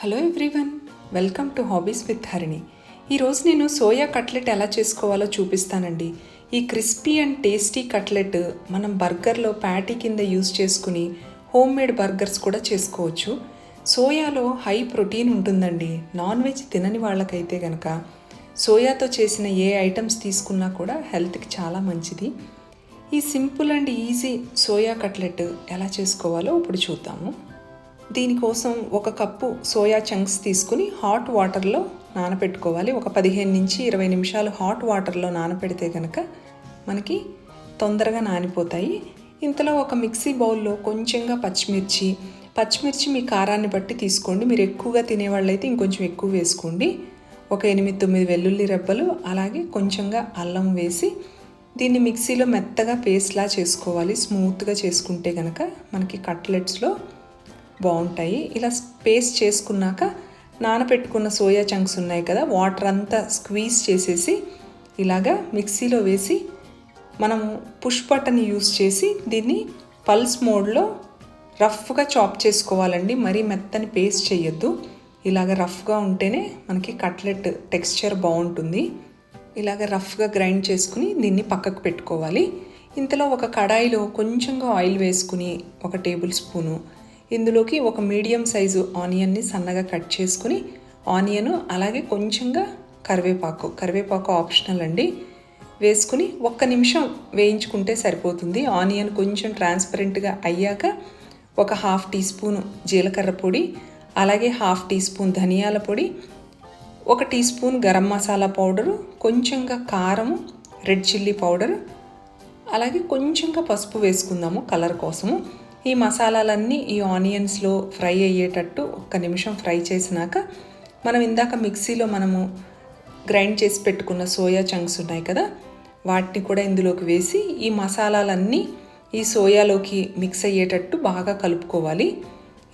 Hello everyone welcome to hobbies with Harini. ఈరోజు నేను soya cutlet ఎలా చేసుకోవాలో చూపిస్తానండి. ఈ క్రిస్పీ అండ్ టేస్టీ కట్లెట్ మనం బర్గర్లో ప్యాటీ కింద యూస్ చేసుకుని హోమ్ మేడ్ బర్గర్స్ కూడా చేసుకోవచ్చు. సోయాలో హై ప్రోటీన్ ఉంటుందండి. నాన్ వెజ్ తినని వాళ్ళకైతే కనుక సోయాతో చేసిన ఏ ఐటమ్స్ తీసుకున్నా కూడా హెల్త్కి చాలా మంచిది. ఈ simple and easy soya cutlet ఎలా చేసుకోవాలో ఇప్పుడు చూద్దాము. దీనికోసం ఒక కప్పు సోయా చంక్స్ తీసుకుని హాట్ వాటర్లో నానపెట్టుకోవాలి. ఒక పదిహేను నుంచి ఇరవై నిమిషాలు హాట్ వాటర్లో నానపెడితే కనుక మనకి తొందరగా నానిపోతాయి. ఇంతలో ఒక మిక్సీ బౌల్లో కొంచెంగా పచ్చిమిర్చి పచ్చిమిర్చి మీ కారాన్ని బట్టి తీసుకోండి. మీరు ఎక్కువగా తినేవాళ్ళైతే ఇంకొంచెం ఎక్కువ వేసుకోండి. ఒక ఎనిమిది తొమ్మిది వెల్లుల్లి రెబ్బలు అలాగే కొంచెంగా అల్లం వేసి దీన్ని మిక్సీలో మెత్తగా పేస్ట్లా చేసుకోవాలి. స్మూత్గా చేసుకుంటే కనుక మనకి కట్లెట్స్లో బాగుంటాయి. ఇలా పేస్ట్ చేసుకున్నాక నానబెట్టుకున్న సోయా చంక్స్ ఉన్నాయి కదా వాటర్ అంతా స్క్వీజ్ చేసేసి ఇలాగా మిక్సీలో వేసి మనము పుష్ బటన్ యూస్ చేసి దీన్ని పల్స్ మోడ్లో రఫ్గా చాప్ చేసుకోవాలండి. మరీ మెత్తని పేస్ట్ చేయొద్దు. ఇలాగ రఫ్గా ఉంటేనే మనకి కట్లెట్ టెక్స్చర్ బాగుంటుంది. ఇలాగ రఫ్గా గ్రైండ్ చేసుకుని దీన్ని పక్కకు పెట్టుకోవాలి. ఇంతలో ఒక కడాయిలో కొంచెంగా ఆయిల్ వేసుకుని ఒక టేబుల్ స్పూను ఇందులోకి ఒక మీడియం సైజు ఆనియన్ని సన్నగా కట్ చేసుకుని ఆనియను అలాగే కొంచెంగా కరివేపాకు కరివేపాకు ఆప్షనల్ అండి. వేసుకుని ఒక్క నిమిషం వేయించుకుంటే సరిపోతుంది. ఆనియన్ కొంచెం ట్రాన్స్పరెంట్గా అయ్యాక ఒక హాఫ్ టీ స్పూన్ జీలకర్ర పొడి అలాగే హాఫ్ టీ స్పూన్ ధనియాల పొడి ఒక tea spoon garam masala powder కొంచెంగా కారము రెడ్ చిల్లీ పౌడర్ అలాగే కొంచెంగా పసుపు వేసుకుందాము కలర్ కోసము. ఈ మసాలాలన్నీ ఈ ఆనియన్స్లో ఫ్రై అయ్యేటట్టు ఒక్క నిమిషం ఫ్రై చేసినాక మనం ఇందాక మిక్సీలో మనము గ్రైండ్ చేసి పెట్టుకున్న సోయా చంక్స్ ఉన్నాయి కదా వాటిని కూడా ఇందులోకి వేసి ఈ మసాలాలన్నీ ఈ సోయాలోకి మిక్స్ అయ్యేటట్టు బాగా కలుపుకోవాలి.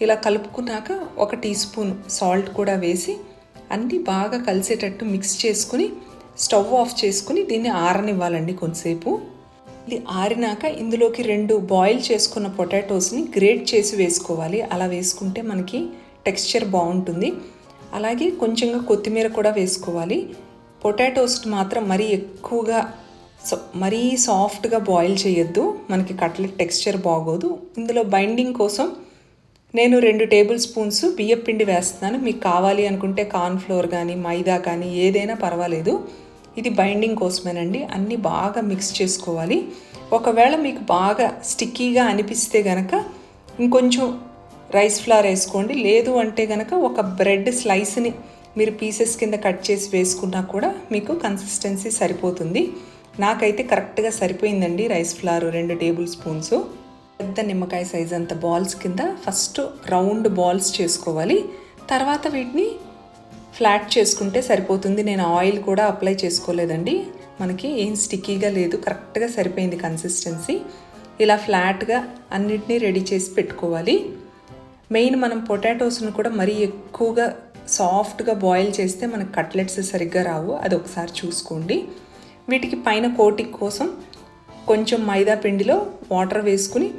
ఇలా కలుపుకున్నాక ఒక టీ స్పూన్ సాల్ట్ కూడా వేసి అన్నీ బాగా కలిసేటట్టు మిక్స్ చేసుకుని స్టవ్ ఆఫ్ చేసుకుని దీన్ని ఆరనివ్వాలండి కొంతసేపు. ఇది ఆరినాక ఇందులోకి రెండు బాయిల్ చేసుకున్న పొటాటోస్ని గ్రేట్ చేసి వేసుకోవాలి. అలా వేసుకుంటే మనకి టెక్స్చర్ బాగుంటుంది. అలాగే కొంచెంగా కొత్తిమీర కూడా వేసుకోవాలి. పొటాటోస్ మాత్రం మరీ ఎక్కువగా మరీ సాఫ్ట్గా బాయిల్ చేయొద్దు. మనకి కట్లెట్ టెక్స్చర్ బాగోదు. ఇందులో బైండింగ్ కోసం నేను రెండు టేబుల్ స్పూన్స్ బియ్యపిండి వేస్తున్నాను. మీకు కావాలి అనుకుంటే కార్న్ ఫ్లోర్ కానీ మైదా కానీ ఏదైనా పర్వాలేదు. ఇది బైండింగ్ కోసమేనండి. అన్నీ బాగా మిక్స్ చేసుకోవాలి. ఒకవేళ మీకు బాగా స్టిక్కీగా అనిపిస్తే గనక ఇంకొంచెం రైస్ ఫ్లవర్ వేసుకోండి. లేదు అంటే గనక ఒక బ్రెడ్ స్లైస్ని మీరు పీసెస్ కింద కట్ చేసి వేసుకున్నా కూడా మీకు కన్సిస్టెన్సీ సరిపోతుంది. నాకైతే కరెక్ట్గా సరిపోయిందండి రైస్ ఫ్లవర్ రెండు టేబుల్ స్పూన్స్ పెద్ద నిమ్మకాయ సైజ్ అంత బాల్స్ కింద ఫస్ట్ రౌండ్ బాల్స్ చేసుకోవాలి. తర్వాత వీటిని ఫ్లాట్ చేసుకుంటే సరిపోతుంది. నేను ఆయిల్ కూడా అప్లై చేసుకోలేదండి. మనకి ఏం స్టిక్కీగా లేదు. కరెక్ట్గా సరిపోయింది కన్సిస్టెన్సీ. ఇలా ఫ్లాట్గా అన్నిటినీ రెడీ చేసి పెట్టుకోవాలి. మెయిన్ మనం పొటాటోస్ను కూడా మరీ ఎక్కువగా సాఫ్ట్గా బాయిల్ చేస్తే మనకు కట్లెట్స్ సరిగ్గా రావు. అది ఒకసారి చూసుకోండి. వీటికి పైన కోటింగ్ కోసం కొంచెం మైదా పిండిలో వాటర్ వేసుకుని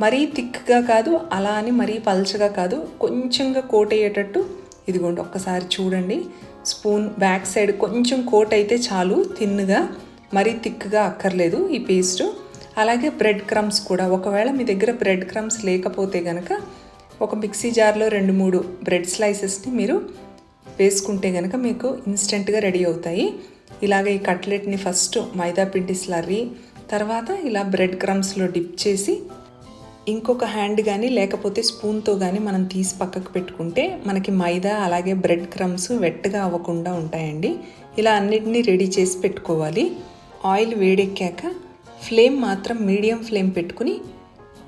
మరీ థిక్గా కాదు అలా అని మరీ పల్చగా కాదు కొంచెంగా కోట్ అయ్యేటట్టు ఇదిగోండి ఒక్కసారి చూడండి. స్పూన్ బ్యాక్ సైడ్ కొంచెం కోట్ అయితే చాలు తిన్నుగా మరీ థిక్గా అక్కర్లేదు ఈ పేస్ట్. అలాగే బ్రెడ్ క్రమ్స్ కూడా. ఒకవేళ మీ దగ్గర బ్రెడ్ క్రమ్స్ లేకపోతే కనుక ఒక మిక్సీ జార్లో రెండు మూడు బ్రెడ్ స్లైసెస్ని మీరు వేసుకుంటే కనుక మీకు ఇన్స్టెంట్గా రెడీ అవుతాయి. ఇలాగ ఈ కట్లెట్ని ఫస్ట్ మైదా పిండి స్లర్రీ తర్వాత ఇలా బ్రెడ్ క్రమ్స్లో డిప్ చేసి ఇంకొక హ్యాండ్ కానీ లేకపోతే స్పూన్తో కానీ మనం తీసి పక్కకు పెట్టుకుంటే మనకి మైదా అలాగే బ్రెడ్ క్రమ్స్ వెట్టగా అవ్వకుండా ఉంటాయండి. ఇలా అన్నిటినీ రెడీ చేసి పెట్టుకోవాలి. ఆయిల్ వేడెక్కాక ఫ్లేమ్ మాత్రం మీడియం ఫ్లేమ్ పెట్టుకుని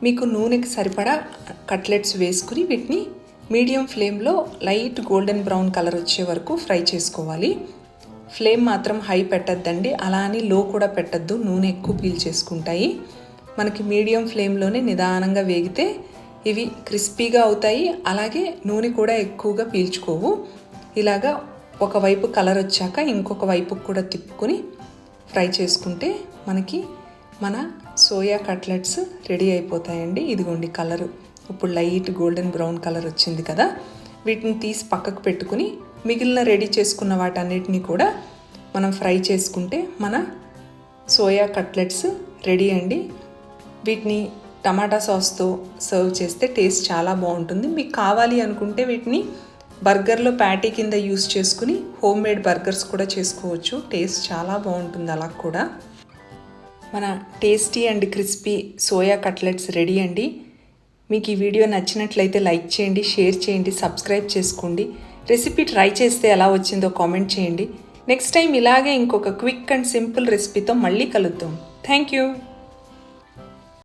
మీకు నూనెకి సరిపడా కట్లెట్స్ వేసుకుని వీటిని మీడియం ఫ్లేమ్లో లైట్ గోల్డెన్ బ్రౌన్ కలర్ వచ్చే వరకు ఫ్రై చేసుకోవాలి. ఫ్లేమ్ మాత్రం హై పెట్టద్దండి. అలా అని లో కూడా పెట్టద్దు. నూనె ఎక్కువ పీల్ చేసుకుంటాయి. మనకి మీడియం ఫ్లేమ్లోనే నిదానంగా వేగితే ఇవి క్రిస్పీగా అవుతాయి. అలాగే నూనె కూడా ఎక్కువగా పీల్చుకోవు. ఇలాగా ఒకవైపు కలర్ వచ్చాక ఇంకొక వైపు కూడా తిప్పుకొని ఫ్రై చేసుకుంటే మనకి మన సోయా కట్లెట్స్ రెడీ అయిపోతాయండి. ఇదిగోండి కలరు. ఇప్పుడు లైట్ గోల్డెన్ బ్రౌన్ కలర్ వచ్చింది కదా. వీటిని తీసి పక్కకు పెట్టుకుని మిగిలిన రెడీ చేసుకున్న వాటన్నిటిని కూడా మనం ఫ్రై చేసుకుంటే మన సోయా కట్లెట్స్ రెడీ అండి. వీటిని టమాటా సాస్తో సర్వ్ చేస్తే టేస్ట్ చాలా బాగుంటుంది. మీకు కావాలి అనుకుంటే వీటిని బర్గర్లో ప్యాటీ కింద యూస్ చేసుకుని హోమ్ మేడ్ బర్గర్స్ కూడా చేసుకోవచ్చు. టేస్ట్ చాలా బాగుంటుంది అలా కూడా. మన tasty and crispy soya cutlets ready అండి. మీకు ఈ వీడియో నచ్చినట్లయితే లైక్ చేయండి షేర్ చేయండి సబ్స్క్రైబ్ చేసుకోండి. రెసిపీ ట్రై చేస్తే ఎలా వచ్చిందో కామెంట్ చేయండి. నెక్స్ట్ టైం ఇలాగే ఇంకొక క్విక్ అండ్ సింపుల్ రెసిపీతో మళ్ళీ కలుద్దాం. Thank you.